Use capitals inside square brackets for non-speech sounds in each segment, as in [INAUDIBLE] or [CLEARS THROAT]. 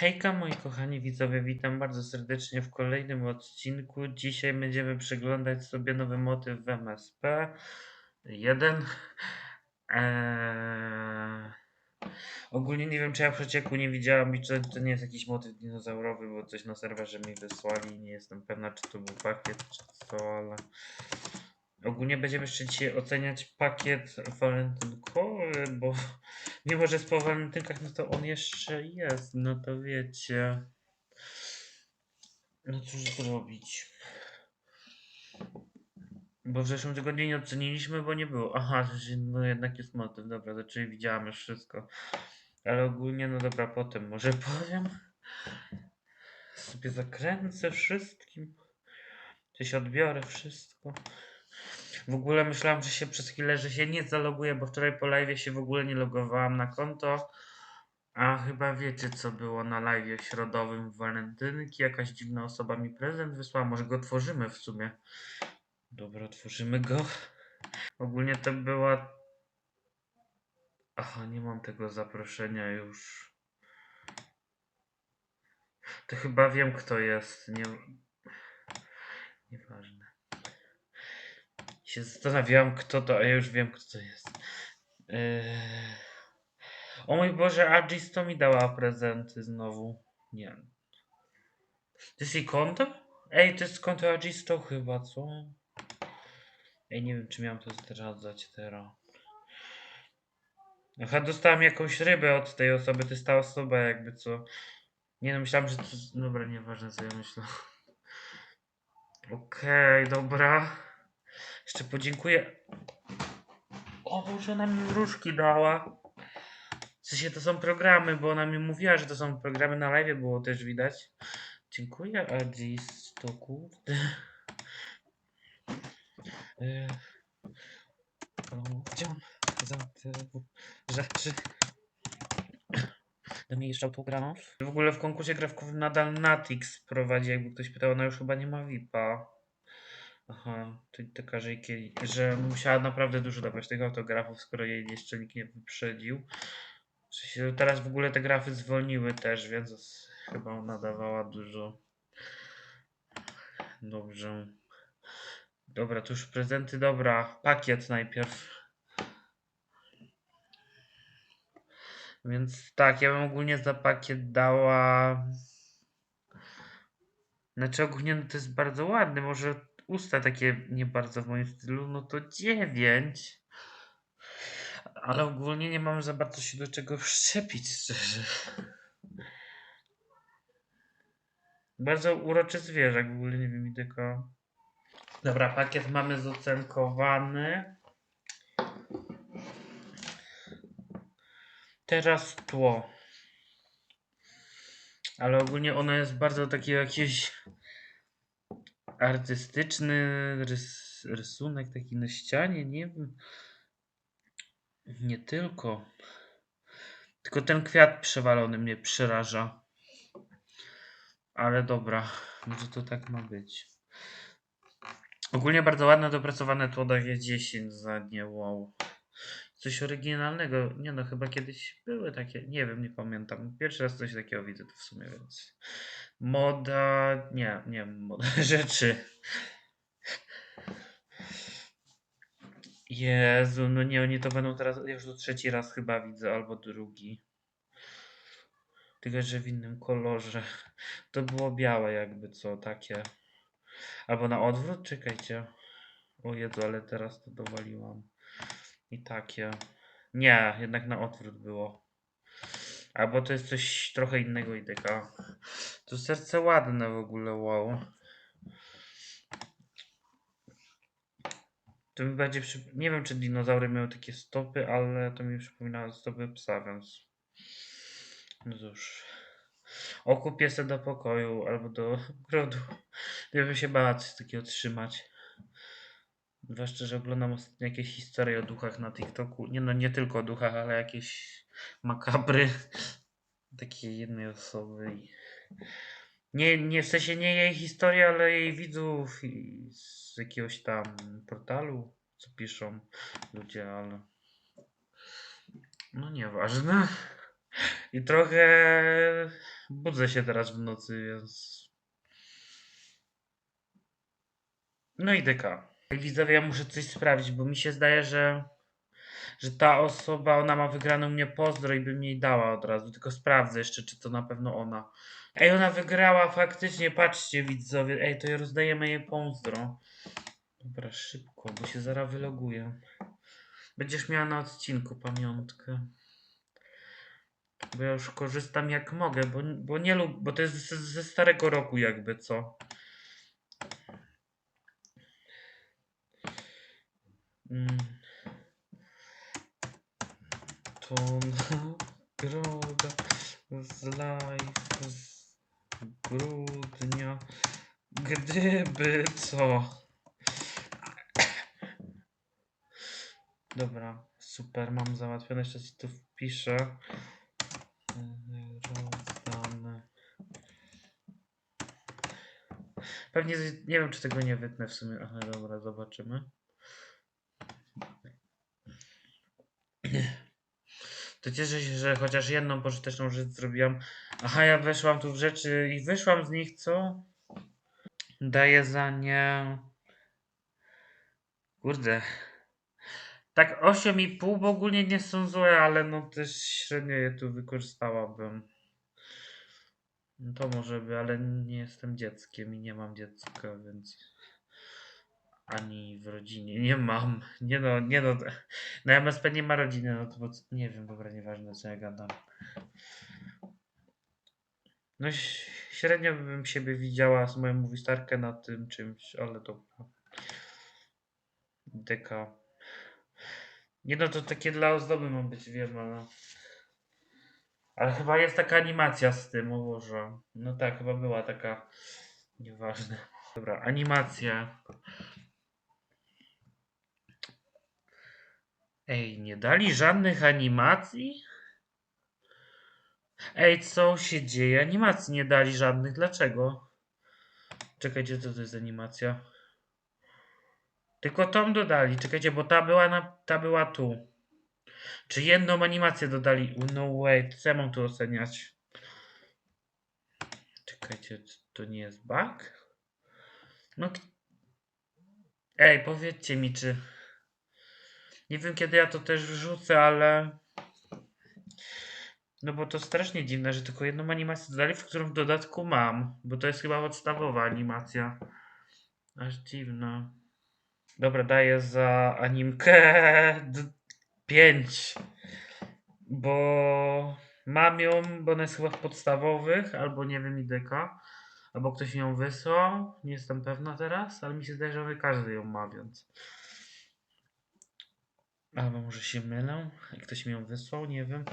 Hejka moi kochani widzowie, witam bardzo serdecznie w kolejnym odcinku. Dzisiaj będziemy przeglądać sobie nowy motyw w MSP 1. Eee... Ogólnie nie wiem czy ja przecieku nie widziałam i czy to nie jest jakiś motyw dinozaurowy, bo coś na serwerze mi wysłali. Nie jestem pewna czy to był pakiet czy co, ale... Ogólnie będziemy jeszcze dzisiaj oceniać pakiet bo [LAUGHS] mimo, że jest po walentynkach, no to on jeszcze jest, no to wiecie. No cóż zrobić. Bo w zeszłym tygodniu nie oceniliśmy, bo nie było. Aha, no jednak jest motyw, dobra, to czyli widziałam już wszystko. Ale ogólnie, no dobra, potem może [LAUGHS] powiem. Sobie zakręcę wszystkim. Coś odbiorę, wszystko. W ogóle myślałam, że się przez chwilę, że się nie zaloguję, bo wczoraj po live się w ogóle nie logowałam na konto. A chyba wiecie, co było na live środowym w walentynki. Jakaś dziwna osoba mi prezent wysłała. Może go tworzymy w sumie. Dobra, tworzymy go. Ogólnie to była. Aha, nie mam tego zaproszenia już. To chyba wiem, kto jest. Nie... Nieważne się zastanawiałam, kto to, a ja już wiem, kto to jest. Yy... O mój Boże, Agis to mi dała prezenty znowu. Nie. To jest jej konto? Ej, to jest konto Agisto chyba, co? Ej, nie wiem, czy miałem to zdradzać teraz. Aha, dostałem jakąś rybę od tej osoby, to jest ta osoba jakby co. Nie no, myślałem, że to... Dobra, nieważne co ja myślę. [LAUGHS] Okej, okay, dobra. Jeszcze podziękuję. O Boże, ona mi wróżki dała. W sensie to są programy, bo ona mi mówiła, że to są programy na live, było też widać. Dziękuję, Agis, to kurde. Chciałam za te rzeczy. Do mnie jeszcze autograf. W ogóle w konkursie grawkowym nadal Natix prowadzi, jakby ktoś pytał, ona już chyba nie ma VIPa. Aha, czyli taka, że, że musiała naprawdę dużo dawać tych autografów, skoro jej jeszcze nikt nie wyprzedził. Teraz w ogóle te grafy zwolniły też, więc chyba ona dawała dużo. Dobrze. Dobra, to już prezenty, dobra. Pakiet najpierw. Więc tak, ja bym ogólnie za pakiet dała. Znaczy ogólnie no to jest bardzo ładny, może usta takie nie bardzo w moim stylu, no to 9. Ale ogólnie nie mam za bardzo się do czego wszczepić, szczerze. Bardzo uroczy zwierzak, w ogóle nie wiem, tylko... Dobra, pakiet mamy zocenkowany. Teraz tło. Ale ogólnie ono jest bardzo takie jakieś artystyczny rys, rysunek taki na ścianie, nie wiem. Nie tylko. Tylko ten kwiat przewalony mnie przeraża. Ale dobra, może to tak ma być. Ogólnie bardzo ładne, dopracowane tło daje 10 za nie, wow. Coś oryginalnego. Nie no, chyba kiedyś były takie, nie wiem, nie pamiętam. Pierwszy raz coś takiego widzę to w sumie, więc... Moda, nie, nie, moda [LAUGHS] rzeczy. Jezu, no nie, oni to będą teraz, ja już to trzeci raz chyba widzę, albo drugi. Tylko, że w innym kolorze. To było białe jakby co, takie. Albo na odwrót, czekajcie. O Jezu, ale teraz to dowaliłam. I takie. Nie, jednak na odwrót było. Albo to jest coś trochę innego i taka. To serce ładne w ogóle, wow. To mi bardziej przy... Nie wiem, czy dinozaury miały takie stopy, ale to mi przypomina stopy psa, więc... No cóż. Okupię se do pokoju albo do ogrodu. Nie bym się bała coś takiego trzymać. Zwłaszcza, że oglądam ostatnio jakieś historie o duchach na TikToku. Nie no, nie tylko o duchach, ale jakieś makabry [LAUGHS] takiej jednej osoby. Nie, nie w sensie nie jej historii, ale jej widzów z jakiegoś tam portalu, co piszą ludzie, ale no nieważne. I trochę budzę się teraz w nocy, więc... No i DK. Widzowie, ja muszę coś sprawdzić, bo mi się zdaje, że że ta osoba, ona ma wygraną mnie pozdro i bym jej dała od razu, tylko sprawdzę jeszcze, czy to na pewno ona. Ej, ona wygrała faktycznie, patrzcie widzowie, ej, to rozdajemy jej pozdro. Dobra, szybko, bo się zaraz wyloguję. Będziesz miała na odcinku pamiątkę. Bo ja już korzystam jak mogę, bo, bo nie lub, bo to jest ze, ze starego roku jakby, co? To [LAUGHS] nagroda z live z grudnia. Gdyby co? Dobra, super, mam załatwione, jeszcze ci tu wpiszę. Rozdane. Pewnie, nie wiem czy tego nie wytnę w sumie, ale dobra, zobaczymy. To cieszę się, że chociaż jedną pożyteczną rzecz zrobiłam. Aha, ja weszłam tu w rzeczy i wyszłam z nich, co? Daję za nie... Kurde. Tak 8,5, bo ogólnie nie są złe, ale no też średnio je tu wykorzystałabym. No to może by, ale nie jestem dzieckiem i nie mam dziecka, więc ani w rodzinie nie mam. Nie no, nie no. Na MSP nie ma rodziny, no to bo, nie wiem, dobra, nieważne co ja gadam. No średnio bym siebie widziała z moją mówistarkę na tym czymś, ale dobra. Deka. Nie no, to takie dla ozdoby ma być, wiem, ale... Ale chyba jest taka animacja z tym, o Boże. No tak, chyba była taka... Nieważne. Dobra, animacja. Ej, nie dali żadnych animacji? Ej, co się dzieje? Animacji nie dali żadnych. Dlaczego? Czekajcie, co to jest animacja? Tylko tą dodali. Czekajcie, bo ta była, na, ta była tu. Czy jedną animację dodali? No wait, co ja mam tu oceniać? Czekajcie, to nie jest bug? No. Ej, powiedzcie mi, czy. Nie wiem, kiedy ja to też wrzucę, ale. No bo to strasznie dziwne, że tylko jedną animację dodali, w którą w dodatku mam. Bo to jest chyba podstawowa animacja. Aż dziwna. Dobra, daję za animkę 5. Bo mam ją, bo ona jest chyba w podstawowych, albo nie wiem, IDK. Albo ktoś ją wysłał. Nie jestem pewna teraz, ale mi się zdaje, że każdy ją ma, więc. Albo może się mylę. Jak ktoś mi ją wysłał, nie wiem.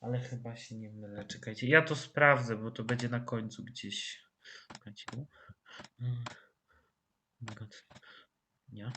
Ale chyba się nie mylę. Czekajcie. Ja to sprawdzę, bo to będzie na końcu gdzieś. Czekajcie. Mm. Nie.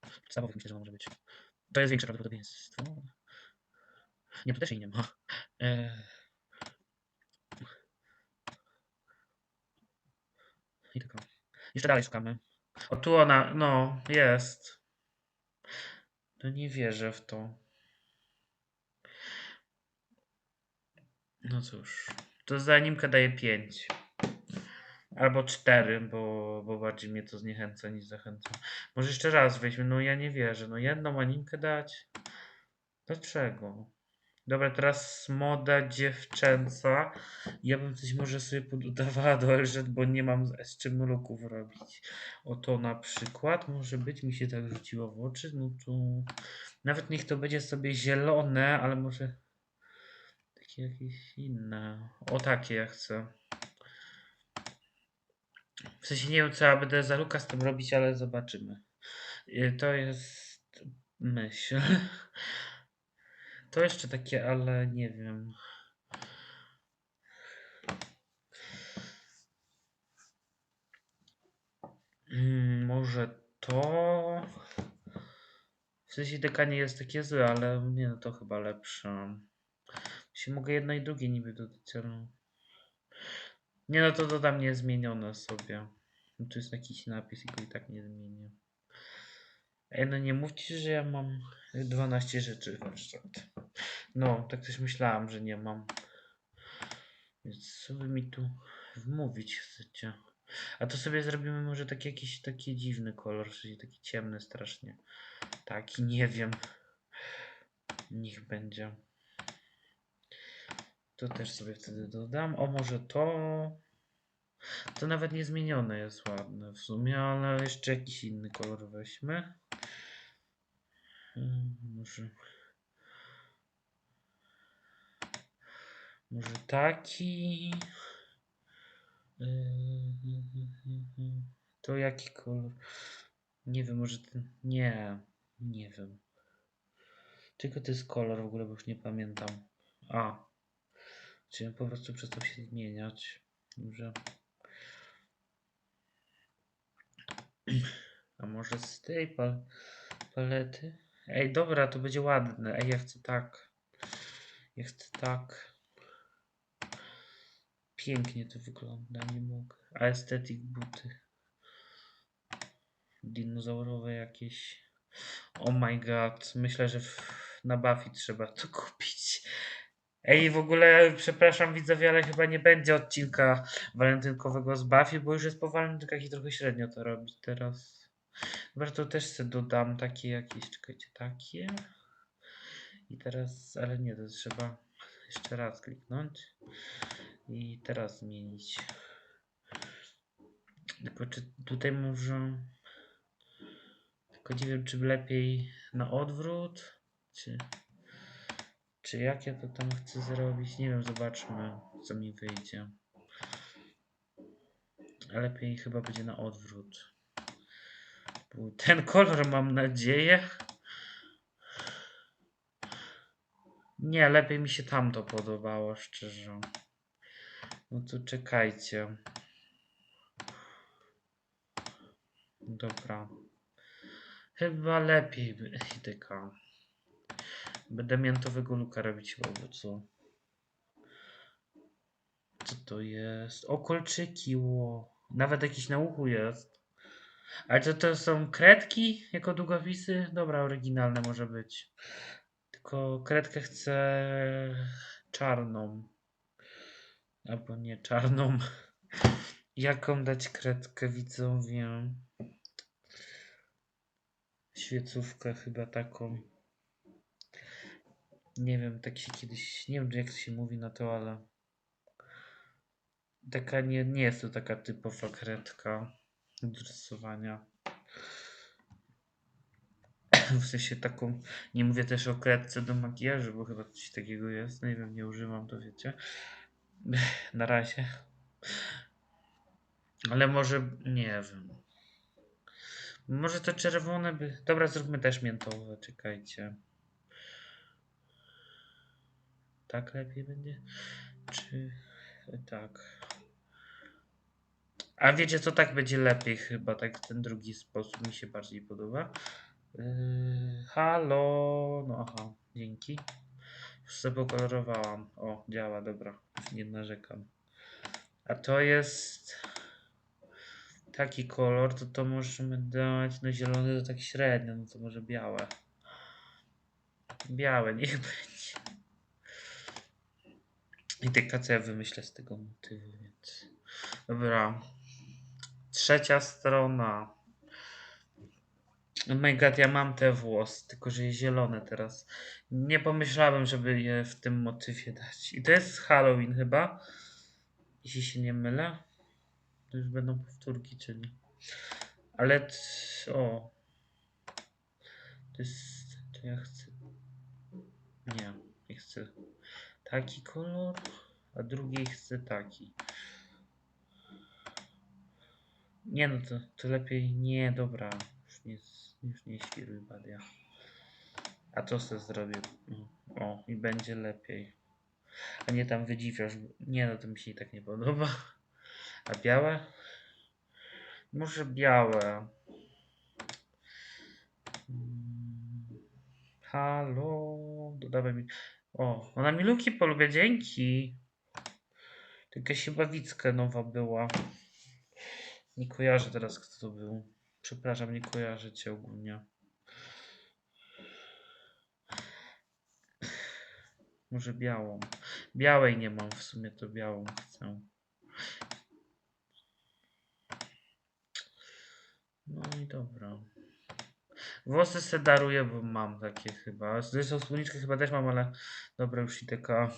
Podstawowy myślę, że może być. To jest większe prawdopodobieństwo. Nie, tu też jej nie ma. Eee. I tylko. Jeszcze dalej szukamy. O, tu ona, no, jest. No nie wierzę w to. No cóż, to za animkę daję 5. Albo 4, bo, bo bardziej mnie to zniechęca niż zachęca. Może jeszcze raz weźmy, no ja nie wierzę. No jedną animkę dać? Dlaczego? Dobra, teraz moda dziewczęca. Ja bym coś może sobie pododawała do LZ, bo nie mam z, czym ruków robić. Oto na przykład może być, mi się tak rzuciło w oczy, no to nawet niech to będzie sobie zielone, ale może takie jakieś inne. O takie ja chcę. W sensie nie wiem, co ja będę za Luka z tym robić, ale zobaczymy. Y, To jest myśl. [LAUGHS] To jeszcze takie, ale nie wiem. Mm, może to. W sensie deka nie jest takie złe, ale nie no to chyba lepsze. Się mogę jedno i drugie niby dodać, ale... Nie no to dodam niezmienione sobie. Tu jest jakiś napis i go i tak nie zmienię. Ej, no nie mówcie, że ja mam 12 rzeczy warsztat. No, tak też myślałam, że nie mam. Więc co wy mi tu wmówić chcecie? A to sobie zrobimy może taki jakiś taki dziwny kolor, czyli taki ciemny strasznie. Taki, nie wiem. Niech będzie. To też sobie wtedy dodam. O, może to. To nawet nie zmienione jest ładne w sumie, ale jeszcze jakiś inny kolor weźmy. Może. Może taki. Yy, To jaki kolor? Nie wiem, może ten. Nie, nie wiem. Tylko to jest kolor w ogóle, bo już nie pamiętam. A. Czyli po prostu przestał się zmieniać. Dobrze. [CLEARS THROAT] A może z tej pal palety? Ej, dobra, to będzie ładne. Ej, ja chcę tak. Ja chcę tak. Pięknie to wygląda, nie mogę. A estetyk buty. Dinozaurowe jakieś. Oh my god. Myślę, że na Buffy trzeba to kupić. Ej, w ogóle przepraszam widzowie, ale chyba nie będzie odcinka walentynkowego z Buffy, bo już jest po walentynkach i trochę średnio to robić teraz. To też sobie dodam takie jakieś, czekajcie, takie. I teraz, ale nie, to trzeba jeszcze raz kliknąć. I teraz zmienić. Tylko czy tutaj może... Tylko nie wiem, czy lepiej na odwrót, czy... Czy jak ja to tam chcę zrobić? Nie wiem, zobaczmy, co mi wyjdzie. Lepiej chyba będzie na odwrót. Bo Ten kolor mam nadzieję. Nie, lepiej mi się tamto podobało, szczerze. No to czekajcie. Dobra. Chyba lepiej taka. Będę miętowego luka robić chyba, bo co? To jest? O, kolczyki, ło. Nawet jakiś na uchu jest. Ale to, to są kredki jako długopisy? Dobra, oryginalne może być. Tylko kredkę chcę czarną. Albo nie czarną. [LAUGHS] Jaką dać kredkę widzowie? Świecówkę chyba taką. Nie wiem, tak się kiedyś, nie wiem jak to się mówi na to, ale taka nie, nie jest to taka typowa kredka rysowania. W sensie taką, nie mówię też o kredce do makijażu, bo chyba coś takiego jest, nie wiem, nie używam, to wiecie. [LAUGHS] Na razie. Ale może, nie wiem. Może to czerwone by... Dobra, zróbmy też miętowe, czekajcie. Tak lepiej będzie? Czy tak? A wiecie co, tak będzie lepiej chyba, tak ten drugi sposób mi się bardziej podoba. Yy, halo, no aha, dzięki. Już sobie pokolorowałam. O, działa, dobra, nie narzekam. A to jest taki kolor, to to możemy dać, no zielony to tak średnio, no to może białe. Białe, niech [LAUGHS] będzie. I tylko co ja wymyślę z tego motywu, więc. Dobra. Trzecia strona. Oh my god, ja mam te włosy, tylko że jest zielone teraz. Nie pomyślałem, żeby je w tym motywie dać. I to jest Halloween chyba. Jeśli się nie mylę. To już będą powtórki, czyli. Ale. O. To jest. To ja chcę. Nie, nie chcę taki kolor, a drugi chcę taki. Nie no, to, to lepiej nie, dobra. Już nie, już nie świruj badia. A to sobie zrobię. O, i będzie lepiej. A nie tam wydziwiasz. Nie no, to mi się i tak nie podoba. A białe? Może białe. Mm, Halo, dodawaj mi. O, ona mi luki polubia, dzięki. To Jakaś chyba Wicka nowa była. Nie kojarzę teraz, kto to był. Przepraszam, nie kojarzę cię ogólnie. Może białą. Białej nie mam w sumie, to białą chcę. No i dobra. Włosy se daruję, bo mam takie chyba. Zresztą spódniczkę chyba też mam, ale dobra, już i taka.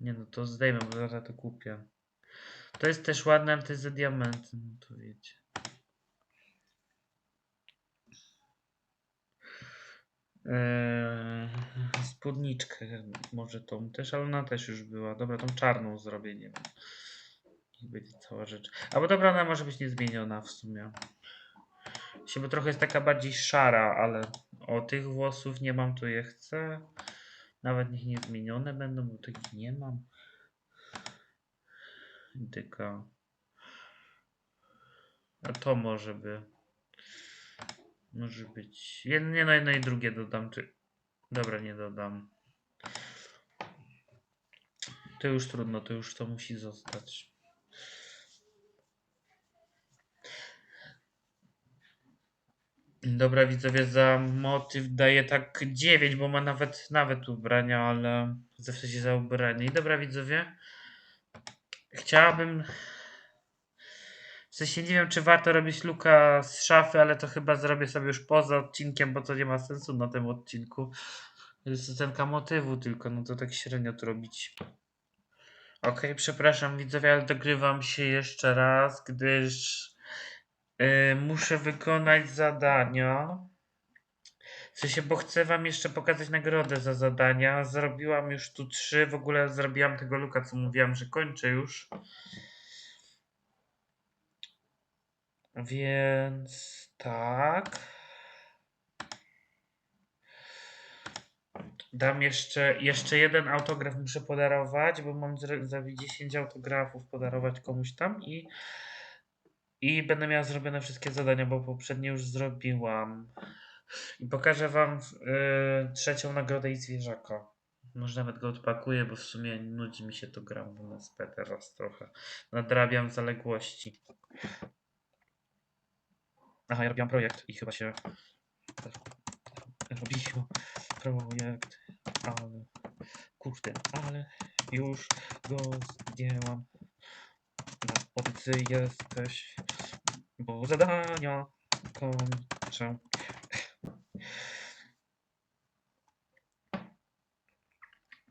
Nie no, to zdejmę, bo zaraz to kupię. To jest też ładne, ale to jest za diamenty, no to wiecie. Eee, spódniczkę może tą też, ale ona też już była. Dobra, tą czarną zrobię, nie wiem. Niech będzie cała rzecz. Albo dobra, ona może być niezmieniona w sumie. Się, bo trochę jest taka bardziej szara, ale o tych włosów nie mam, to je chcę. Nawet niech niezmienione będą, bo takich nie mam. Dyka. A to może by. Może być. Nie, no jedno i drugie dodam. Czy... Dobra, nie dodam. To już trudno, to już to musi zostać. Dobra, widzowie, za motyw daję tak 9, bo ma nawet, nawet ubrania, ale zawsze się za ubranie. I dobra, widzowie, chciałabym. W sensie nie wiem, czy warto robić luka z szafy, ale to chyba zrobię sobie już poza odcinkiem, bo to nie ma sensu na tym odcinku. Jest scenka motywu tylko, no to tak średnio to robić. Okej, przepraszam widzowie, ale dogrywam się jeszcze raz, gdyż yy, muszę wykonać zadania. W sensie, bo chcę wam jeszcze pokazać nagrodę za zadania. Zrobiłam już tu trzy, w ogóle zrobiłam tego luka, co mówiłam, że kończę już. Więc tak. Dam jeszcze, jeszcze jeden autograf muszę podarować, bo mam za 10 autografów podarować komuś tam i, i będę miała zrobione wszystkie zadania, bo poprzednie już zrobiłam. I pokażę wam y, trzecią nagrodę i zwierzaka. Może nawet go odpakuję, bo w sumie nudzi mi się to gram w teraz trochę. Nadrabiam zaległości. Aha, ja robiłam projekt i chyba się robiło projekt, ale kurde, ale już go zdjęłam. Na pozycji jesteś, bo zadania kończę.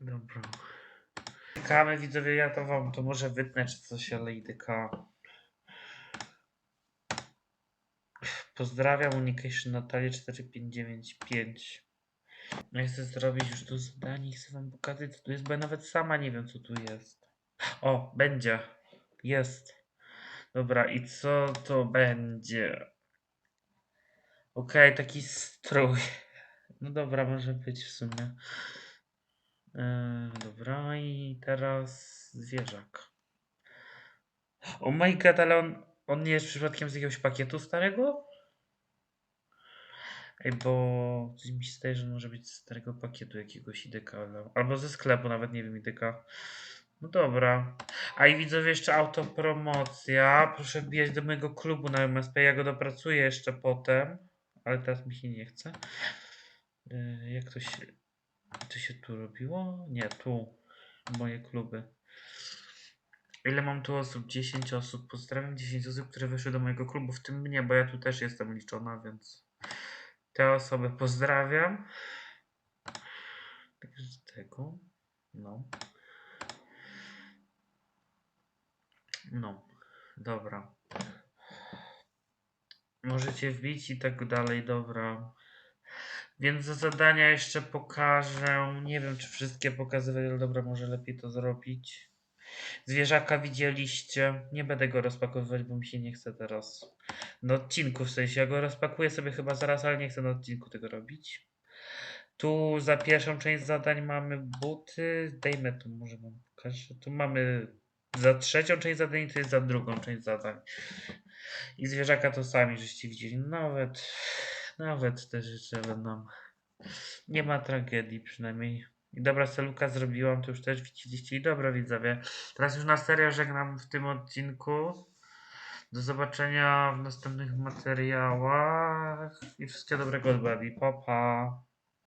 Dobra. Czekamy widzowie, ja to wam to może wytnę czy coś, ale idyka. Pozdrawiam Unication Natalię 4595. Ja chcę zrobić już to zadanie i chcę wam pokazać co tu jest, bo ja nawet sama nie wiem co tu jest. O, będzie. Jest. Dobra, i co to będzie? Okej, taki strój. No dobra, może być w sumie. Dobra, i teraz zwierzak. O my god, ale on, on nie jest przypadkiem z jakiegoś pakietu starego? Ej, bo mi się zdaje, że może być z starego pakietu jakiegoś IDK, albo ze sklepu, nawet nie wiem IDK. No dobra. A i widzowie jeszcze autopromocja. Proszę wbijać do mojego klubu na MSP. Ja go dopracuję jeszcze potem, ale teraz mi się nie chce. Yy, jak to się. To się tu robiło? Nie, tu. Moje kluby. Ile mam tu osób? 10 osób. Pozdrawiam 10 osób, które wyszły do mojego klubu, w tym mnie, bo ja tu też jestem liczona, więc te osoby pozdrawiam. Także tego. No. No. Dobra. Możecie wbić i tak dalej, dobra. Więc za zadania jeszcze pokażę. Nie wiem, czy wszystkie pokazywać, ale dobra, może lepiej to zrobić. Zwierzaka widzieliście. Nie będę go rozpakowywać, bo mi się nie chce teraz. Na odcinku w sensie. Ja go rozpakuję sobie chyba zaraz, ale nie chcę na odcinku tego robić. Tu za pierwszą część zadań mamy buty. Dejmy tu, może wam pokażę. Tu mamy za trzecią część zadań, to jest za drugą część zadań. I zwierzaka to sami żeście widzieli. Nawet, nawet te rzeczy będą. Nie ma tragedii przynajmniej. I dobra, Seluka zrobiłam, to już też widzieliście. I dobra, widzowie. Teraz już na serio żegnam w tym odcinku. Do zobaczenia w następnych materiałach. I wszystkiego dobrego od Babi. Pa, pa.